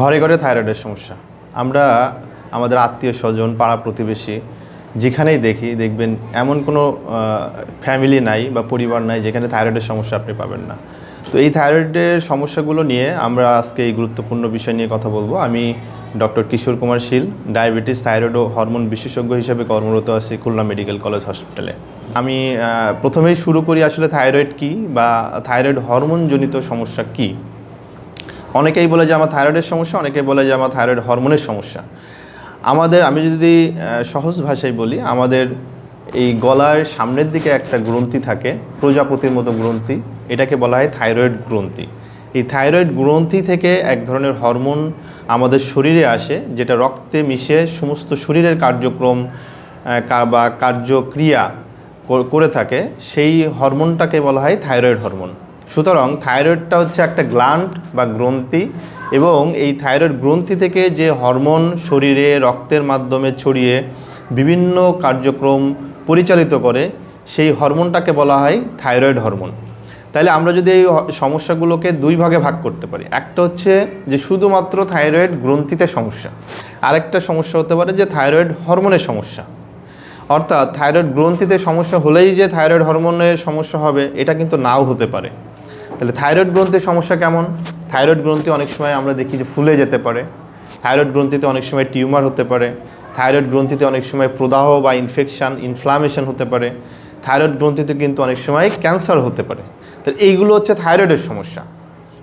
ঘরে ঘরে থাইরয়েডের সমস্যা। আমরা আমাদের আত্মীয় স্বজন, পাড়া প্রতিবেশী যেখানেই দেখি, দেখবেন এমন কোনো ফ্যামিলি নাই বা পরিবার নাই যেখানে থাইরয়েডের সমস্যা আপনি পাবেন না। তো এই থাইরয়েডের সমস্যাগুলো নিয়ে আমরা আজকে এই গুরুত্বপূর্ণ বিষয় নিয়ে কথা বলব। আমি doctor Kishore Kumar Shil, diabetes, thyroid ও হরমোন বিশেষজ্ঞ হিসেবে কর্মরত আছি খুলনা মেডিকেল কলেজ হসপিটালে আমি প্রথমেই শুরু করি আসলে থাইরয়েড কি বা থাইরয়েড হরমোনজনিত সমস্যা কী। অনেকেই বলে যে আমার থাইরয়েডের সমস্যা, অনেকেই বলে যে আমার থাইরয়েড হরমোনের সমস্যা। আমাদের, আমি যদি সহজ ভাষায় বলি, আমাদের এই গলার সামনের দিকে একটা গ্রন্থি থাকে, প্রজাপতির মতো গ্রন্থি, এটাকে বলা হয় থাইরয়েড গ্রন্থি। এই থাইরয়েড গ্রন্থি থেকে এক ধরনের হরমোন আমাদের শরীরে আসে, যেটা রক্তে মিশে সমস্ত শরীরের কার্যক্রম বা কার্যক্রিয়া করে থাকে। সেই হরমোনটাকে বলা হয় থাইরয়েড হরমোন। সুতরাং থাইরয়েডটা হচ্ছে একটা গ্লান্ট বা গ্রন্থি এবং এই থাইরয়েড গ্রন্থি থেকে যে হরমোন শরীরে, রক্তের মাধ্যমে ছড়িয়ে বিভিন্ন কার্যক্রম পরিচালিত করে, সেই হরমোনটাকে বলা হয় থাইরয়েড হরমোন। তাহলে আমরা যদি এই সমস্যাগুলোকে দুই ভাগে ভাগ করতে পারি। একটা হচ্ছে যে শুধুমাত্র থাইরয়েড গ্রন্থিতে সমস্যা, আরেকটা সমস্যা হতে পারে যে থাইরয়েড হরমোনের সমস্যা। অর্থাৎ থাইরয়েড গ্রন্থিতে সমস্যা হলেই যে থাইরয়েড হরমোনের সমস্যা হবে, এটা কিন্তু নাও হতে পারে। তাহলে থাইরয়েড গ্রন্থির সমস্যা কেমন? থাইরয়েড গ্রন্থি অনেক সময় আমরা দেখি যে ফুলে যেতে পারে। থাইরয়েড গ্রন্থিতে অনেক সময় টিউমার হতে পারে। থাইরয়েড গ্রন্থিতে অনেক সময় প্রদাহ বা ইনফেকশান ইনফ্লামেশন হতে পারে। থাইরয়েড গ্রন্থিতে কিন্তু অনেক সময় ক্যান্সার হতে পারে। তাহলে এইগুলো হচ্ছে থাইরয়েডের সমস্যা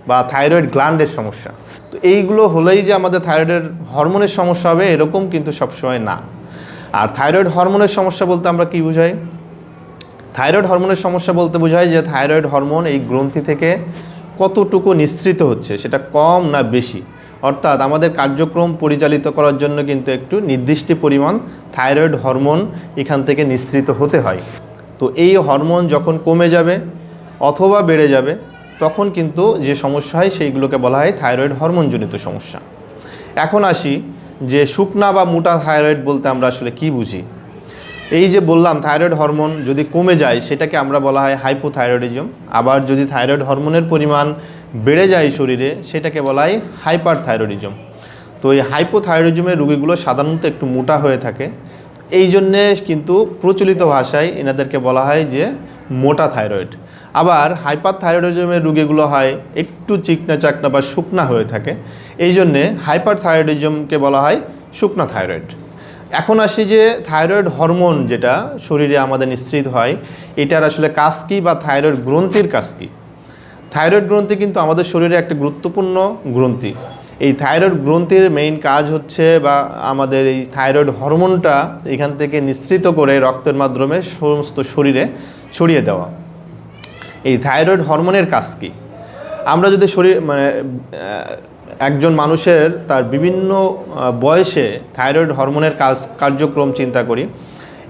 বা থাইরয়েড গ্ল্যান্ডের সমস্যা। তো এইগুলো হলেই যে আমাদের থাইরয়েডের হরমোনের সমস্যা হবে, এরকম কিন্তু সবসময় না। আর থাইরয়েড হরমোনের সমস্যা বলতে আমরা কি বুঝাই? থাইরয়েড হরমোনের সমস্যা বলতে বোঝায় যে থাইরয়েড হরমোন এই গ্রন্থি থেকে কতটুকু নিঃসৃত হচ্ছে, সেটা কম না বেশি। অর্থাৎ আমাদের কার্যক্রম পরিচালিত করার জন্য কিন্তু একটু নির্দিষ্ট পরিমাণ থাইরয়েড হরমোন এখান থেকে নিঃসৃত হতে হয়। তো এই হরমোন যখন কমে যাবে অথবা বেড়ে যাবে, তখন কিন্তু যে সমস্যা হয় সেইগুলোকে বলা হয় থাইরয়েড হরমোনজনিত সমস্যা। এখন আসি যে শুকনা বা মোটা থাইরয়েড বলতে আমরা আসলে কি বুঝি? এই যে বললাম থাইরয়েড হরমোন যদি কমে যায়, সেটাকে আমরা বলা হয় হাইপোথাইরয়েডিজম আবার যদি থাইরয়েড হরমোনের পরিমাণ বেড়ে যায় শরীরে, সেটাকে বলা হয় হাইপার থাইরয়েডিজম তো এই হাইপোথাইরয়েডিজমের রোগীগুলো সাধারণত একটু মোটা হয়ে থাকে। এই জন্যে কিন্তু প্রচলিত ভাষায় এনাদেরকে বলা হয় যে মোটা থাইরয়েড আবার হাইপার থাইরয়েডিজমের রোগীগুলো হয় একটু চিকনা চাকনা বা শুকনা হয়ে থাকে। এই জন্যে হাইপার থাইরয়েডিজমকে বলা হয় শুকনা থাইরয়েড এখন আসি যে থাইরয়েড হরমোন যেটা শরীরে আমাদের নিঃসৃত হয়, এটার আসলে কাজ কী বা থাইরয়েড গ্রন্থির কাজ কী? থাইরয়েড গ্রন্থি কিন্তু আমাদের শরীরে একটা গুরুত্বপূর্ণ গ্রন্থি। এই থাইরয়েড গ্রন্থির মেইন কাজ হচ্ছে বা আমাদের এই থাইরয়েড হরমোনটা এখান থেকে নিঃসৃত করে রক্তের মাধ্যমে সমস্ত শরীরে ছড়িয়ে দেওয়া। এই থাইরয়েড হরমোনের কাজ কী? আমরা যদি শরীর মানে একজন মানুষের তার বিভিন্ন বয়সে থাইরয়েড হরমোনের কাজ, কার্যক্রম চিন্তা করি।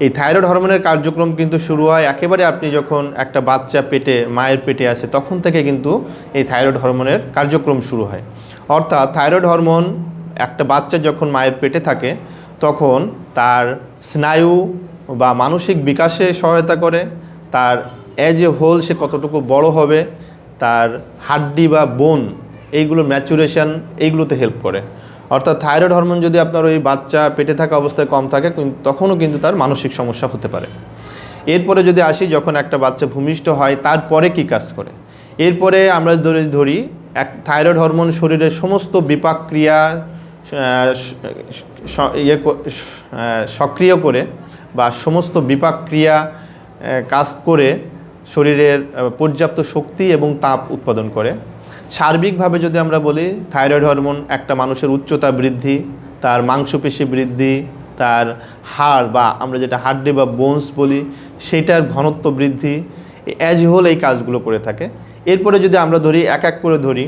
এই থাইরয়েড হরমোনের কার্যক্রম কিন্তু শুরু হয় একেবারে আপনি যখন একটা বাচ্চা পেটে, মায়ের পেটে আছে, তখন থেকে কিন্তু এই থাইরয়েড হরমোনের কার্যক্রম শুরু হয়। অর্থাৎ থাইরয়েড হরমোন, একটা বাচ্চা যখন মায়ের পেটে থাকে, তখন তার স্নায়ু বা মানসিক বিকাশে সহায়তা করে, তার অ্যাজ এ হোল সে কতটুকু বড় হবে, তার হাড্ডি বা বোন এইগুলো ম্যাচুরেশন এইগুলোতে হেল্প করে। অর্থাৎ থাইরয়েড হরমোন যদি আপনার ওই বাচ্চা পেটে থাকা অবস্থায় কম থাকে তখনও কিন্তু তার মানসিক সমস্যা হতে পারে। এরপরে যদি আসি, যখন একটা বাচ্চা ভূমিষ্ঠ হয়, তারপরে কি কাজ করে? এরপরে আমরা ধরে, ধরি, এক থাইরয়েড হরমোন শরীরের সমস্ত বিপাক ক্রিয়া ইয়ে সক্রিয় করে বা সমস্ত বিপাক ক্রিয়া কাজ করে শরীরের পর্যাপ্ত শক্তি এবং তাপ উৎপাদন করে। সার্বিকভাবে যদি আমরা বলি, থাইরয়েড হরমোন একটা মানুষের উচ্চতা বৃদ্ধি, তার মাংসপেশি বৃদ্ধি, তার হাড় বা আমরা যেটা হাড্ডি বা বোনস বলি, সেটার ঘনত্ব বৃদ্ধি অ্যাজ হোল এই কাজগুলো করে থাকে। এরপরে যদি আমরা ধরি, এক এক করে ধরি,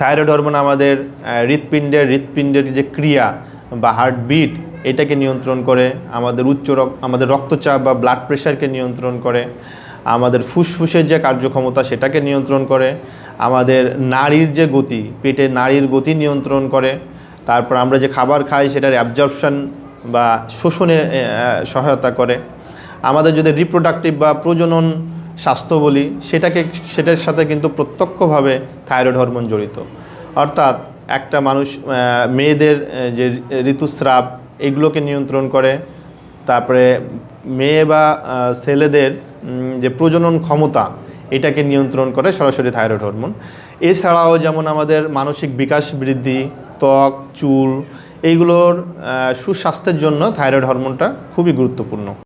থাইরয়েড হরমোন আমাদের হৃৎপিণ্ডের হৃৎপিণ্ডের যে ক্রিয়া বা হার্টবিট এটাকে নিয়ন্ত্রণ করে, আমাদের উচ্চ রক, আমাদের রক্তচাপ বা ব্লাড প্রেশারকে নিয়ন্ত্রণ করে, আমাদের ফুসফুসের যে কার্যক্ষমতা, সেটাকে নিয়ন্ত্রণ করে আমাদের নাড়ির যে গতি, পেটে নাড়ির গতি নিয়ন্ত্রণ করে। তারপর আমরা যে খাবার খাই, সেটার অ্যাবজর্পশন বা শোষণে সহায়তা করে। আমাদের যদি রিপ্রোডাক্টিভ বা প্রজনন স্বাস্থ্য বলি, সেটাকে, সেটার সাথে কিন্তু প্রত্যক্ষভাবে থাইরয়েড হরমোন জড়িত। অর্থাৎ একটা মানুষ মেয়েদের যে ঋতুস্রাব, এগুলোকে নিয়ন্ত্রণ করে। তারপরে মেয়ে বা ছেলেদের যে প্রজনন ক্ষমতা এটাকে নিয়ন্ত্রণ করে সরাসরি থাইরয়েড হরমোন। এছাড়াও যেমন আমাদের মানসিক বিকাশ বৃদ্ধি, ত্বক, চুল, এইগুলোর সুস্বাস্থ্যের জন্য থাইরয়েড হরমোনটা খুবই গুরুত্বপূর্ণ।